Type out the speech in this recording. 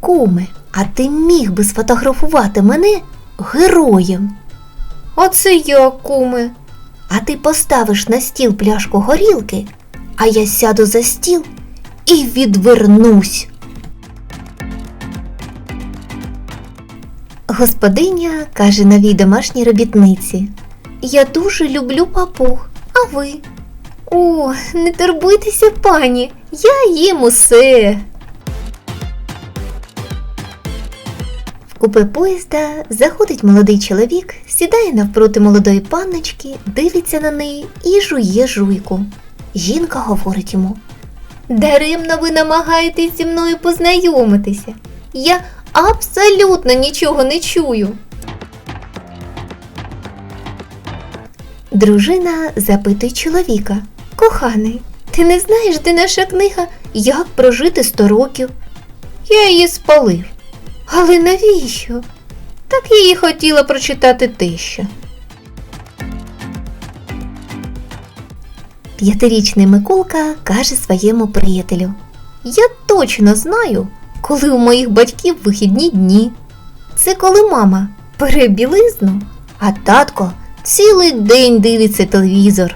Куме, а ти міг би сфотографувати мене героєм? А це як, куме? А ти поставиш на стіл пляшку горілки, а я сяду за стіл і відвернусь. Господиня каже новій домашній робітниці. Я дуже люблю папуг, а ви? О, не турбуйтеся, пані, я їм усе. Купе поїзда заходить молодий чоловік, сідає навпроти молодої панночки, дивиться на неї і жує жуйку. Жінка говорить йому: Даремно ви намагаєтесь зі мною познайомитися. Я абсолютно нічого не чую. Дружина запитує чоловіка. Коханий, ти не знаєш, де наша книга Як прожити 100 років? Я її спалив. Але навіщо? Так її хотіла прочитати тища. П'ятирічний Миколка каже своєму приятелю: Я точно знаю, коли у моїх батьків вихідні дні. Це коли мама бере білизну, а татко цілий день дивиться телевізор.